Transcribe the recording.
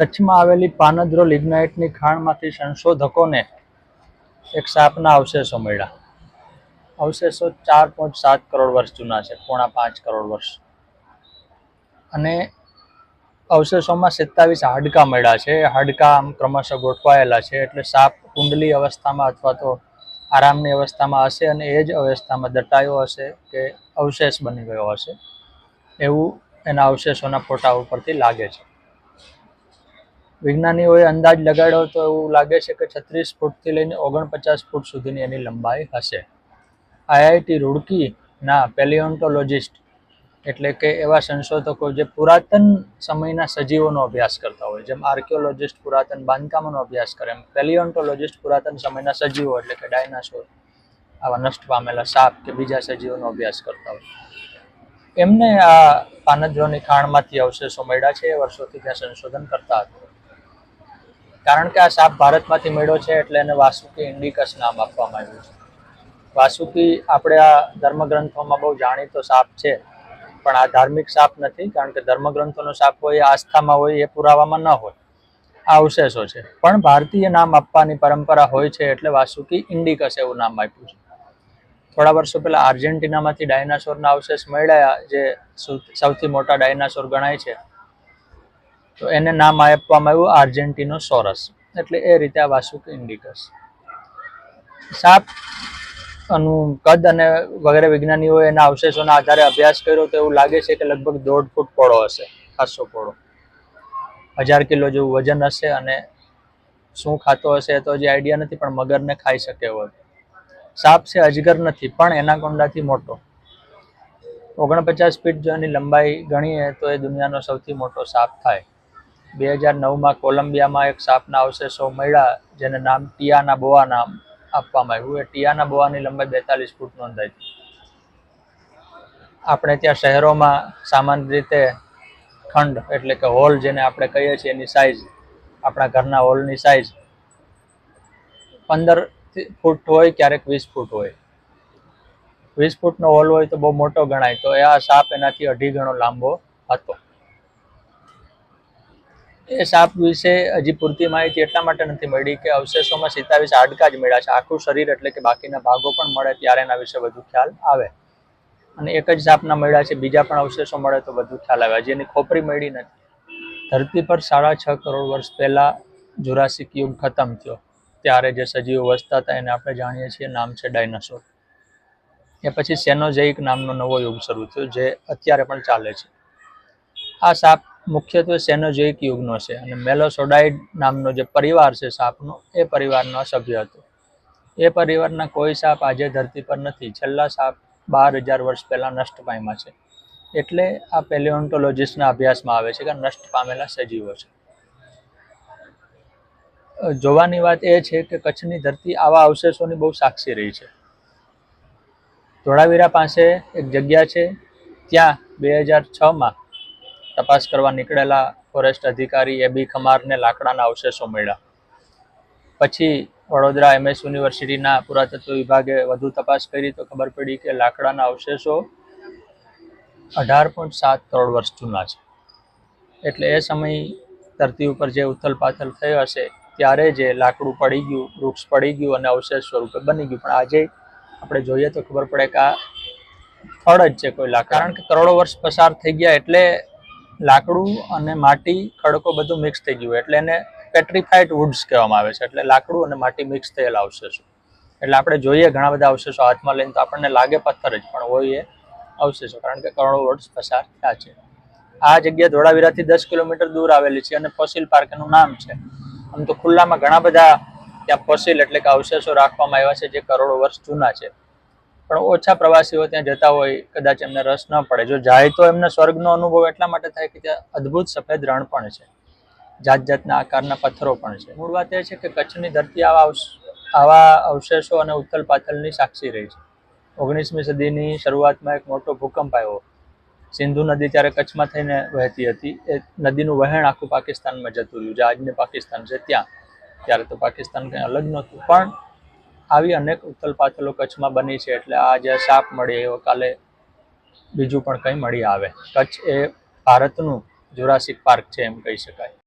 કચ્છમાં આવેલી પાનદ્રો લિગ્નાઇટની ખાણમાંથી સંશોધકોને એક સાપના અવશેષો મળ્યા. અવશેષો ચાર પોઈન્ટ સાત કરોડ વર્ષ જૂના છે, પોણા પાંચ કરોડ વર્ષ. અને અવશેષોમાં સિત્તાવીસ હાડકાં મળ્યા છે. હાડકા આમ ક્રમશઃ ગોઠવાયેલા છે, એટલે સાપ કુંડલી અવસ્થામાં અથવા તો આરામની અવસ્થામાં હશે અને એ જ અવસ્થામાં દટાયો હશે કે અવશેષ બની ગયો હશે. એવું એના અવશેષોના ફોટા ઉપરથી લાગે છે. વિજ્ઞાનીઓએ અંદાજ લગાડ્યો તો એવું લાગે છે કે છત્રીસ ફૂટથી લઈને ઓગણપચાસ ફૂટ સુધીની એની લંબાઈ હશે. આઈઆઈટી રૂડકીના પેલિયોન્ટોલોજિસ્ટ એટલે કે એવા સંશોધકો જે પુરાતન સમયના સજીવોનો અભ્યાસ કરતા હોય, જેમ આર્કિયોલોજિસ્ટ પુરાતન, બાંધકામોનો અભ્યાસ કરે, એમ પેલિયોન્ટોલોજિસ્ટ પુરાતન સમયના સજીવો એટલે કે ડાયનાસોર, આવા નષ્ટ પામેલા સાપ કે બીજા સજીવોનો અભ્યાસ કરતા હોય. એમને આ પાનદ્રોની ખાણમાંથી અવશેષો મળ્યા છે, એ વર્ષોથી ત્યાં સંશોધન કરતા હતા. કારણ કે આ સાપ ભારતમાંથી મળ્યો છે એટલે એને વાસુકી ઇન્ડિકસ નામ આપવામાં આવ્યું છે. વાસુકી આપણે આ ધર્મગ્રંથોમાં બહુ જાણીતો સાપ છે, પણ આ ધાર્મિક સાપ નથી, કારણ કે ધર્મગ્રંથોનો સાપ હોય, આસ્થામાં હોય, એ પુરાવામાં ન હોય. આ અવશેષો છે. પણ ભારતીય નામ આપવાની પરંપરા હોય છે એટલે વાસુકી ઇન્ડિકસ એવું નામ આપ્યું છે. થોડા વર્ષો પહેલાં આર્જેન્ટિનામાંથી ડાયનાસોરના અવશેષ મળ્યા, જે સૌથી મોટા ડાયનાસોર ગણાય છે. તો એને નામ આપવામાં આવ્યું આર્જેન્ટિનો સોરસ. એટલે એ રીતે આ વાસુક ઇન્ડિકસ. સાપનું કદ અને વગેરે વિજ્ઞાનીઓએ એના અવશેષોના આધારે અભ્યાસ કર્યો તો એવું લાગે છે કે લગભગ દોઢ ફૂટ પહોળો હશે ખાસો પહોળો. હજાર કિલો જેવું વજન હશે અને શું ખાતો હશે તો હજી આઈડિયા નથી, પણ મગરને ખાઈ શકે એવો સાપ છે અજગર નથી, પણ એનાકોન્ડાથી મોટો. ઓગણપચાસ ફીટ જો એની લંબાઈ ગણીએ તો એ દુનિયાનો સૌથી મોટો સાપ થાય. બે હજાર નવમાં કોલંબિયામાં એક સાપના અવશેષો મળ્યા, જેને નામ ટિયાના બોવા નામ આપવામાં આવ્યું. એ ટિયાના બોવાની લંબાઈ બેતાલીસ ફૂટ નોંધાઈ આપણે ત્યાં શહેરોમાં સામાન્ય રીતે ખંડ એટલે કે હોલ જેને આપણે કહીએ છીએ, એની સાઇઝ આપણા ઘરના હોલની સાઇઝ પંદર ફૂટ હોય, ક્યારેક વીસ ફૂટ હોય. વીસ ફૂટનો હોલ હોય તો બહુ મોટો ગણાય. તો આ સાપ એનાથી અઢી ગણો લાંબો હતો. એ સાપ વિશે હજી પૂરતી માહિતી એટલા માટે નથી મળી કે અવશેષોમાં સિતાવીસ હાડકાં જ મળ્યા છે. આખું શરીર એટલે કે બાકીના ભાગો પણ મળે ત્યારે એના વિશે વધુ ખ્યાલ આવે. અને એક જ સાપના મળ્યા છે, બીજા પણ અવશેષો મળે તો વધુ ખ્યાલ આવે. હજી એની ખોપરી મળી નથી. ધરતી પર સાડા છ કરોડ વર્ષ પહેલા જુરાસિક યુગ ખતમ થયો. ત્યારે જે સજીવો વસતા હતા એને આપણે જાણીએ છીએ, નામ છે ડાયનાસોર. એ પછી સેનોઝેઇક નામનો નવો યુગ શરૂ થયો, જે અત્યારે પણ ચાલે છે. આ સાપ મુખ્યત્વે સેનોજોઈક યુગનો છે અને મેલોસોડાઇડ નામનો જે પરિવાર છે સાપનો, એ પરિવારનો સભ્ય હતો. એ પરિવારના કોઈ સાપ આજે ધરતી પર નથી. છેલ્લા સાપ બાર હજાર વર્ષ પહેલાં નષ્ટ પામ્યા છે. એટલે આ પેલિયોન્ટોલોજીસ્ટના અભ્યાસમાં આવે છે કે નષ્ટ પામેલા સજીવો છે. જોવાની વાત એ છે કે કચ્છની ધરતી આવા અવશેષોની બહુ સાક્ષી રહી છે. ધોળાવીરા પાસે એક જગ્યા છે. ત્યાં બે હજાર છમાં તપાસ કરવા નીકળેલા ફોરેસ્ટ અધિકારી એ બી ખમારને લાકડાના અવશેષો મળ્યા. પછી વડોદરા એમએસ યુનિવર્સિટીના પુરાતત્વ વિભાગે વધુ તપાસ કરી તો ખબર પડી કે લાકડાના અવશેષો અઢાર પોઈન્ટ સાત કરોડ વર્ષ જૂના છે. એટલે એ સમય ધરતી ઉપર જે ઉથલ પાથલ થયો હશે, ત્યારે જે લાકડું પડી ગયું, વૃક્ષ પડી ગયું અને અવશેષ સ્વરૂપે બની ગયું. પણ આજે આપણે જોઈએ તો ખબર પડે કે આ ફળ જ છે કોઈ લાકડા. કારણ કે કરોડો વર્ષ પસાર થઈ ગયા એટલે લાકડું અને માટી ખડકો બધું મિક્સ થઈ ગયું. એટલે એને પેટ્રીફાઈડ વુડ્સ કહેવામાં આવે છે. એટલે લાકડું અને માટી મિક્સ થયેલા અવશેષો. એટલે આપણે જોઈએ ઘણા બધા અવશેષો હાથમાં લઈને, તો આપણને લાગે પથ્થર જ, પણ હોય એ અવશેષો. કારણ કે કરોડો વર્ષ પસાર થયા છે. આ જગ્યા ધોળાવીરાથી દસ કિલોમીટર દૂર આવેલી છે અને ફોસિલ પાર્ક એનું નામ છે. આમ તો ખુલ્લામાં ઘણા બધા ત્યાં ફોસિલ એટલે કે અવશેષો રાખવામાં આવ્યા છે, જે કરોડો વર્ષ જૂના છે. પણ ઓછા પ્રવાસીઓ ત્યાં જતા હોય, કદાચ એમને રસ ન પડે. જો જાય તો એમને સ્વર્ગનો અનુભવ એટલા માટે થાય કે ત્યાં અદ્ભુત સફેદ રણ પણ છે. જાત જાતના આકારના પથ્થરો પણ છે. મૂળ વાત એ છે કે કચ્છની ધરતી આવા આવા અવશેષો અને ઉથલ પાથલની સાક્ષી રહી છે. ઓગણીસમી સદીની શરૂઆતમાં એક મોટો ભૂકંપ આવ્યો. સિંધુ નદી ત્યારે કચ્છમાં થઈને વહેતી હતી. એ નદીનું વહેણ આખું પાકિસ્તાનમાં જતું રહ્યું. જે આજની પાકિસ્તાન છે ત્યાં. ત્યારે તો પાકિસ્તાન કંઈ અલગ નહોતું. પણ આવી અનેક ઉથલ પાથલો કચ્છમાં બની છે એટલે આ જે સાપ મળી એવો કાલે બીજું પણ કંઈ મળી આવે. કચ્છ એ ભારતનું જુરાસિક પાર્ક છે એમ કહી શકાય.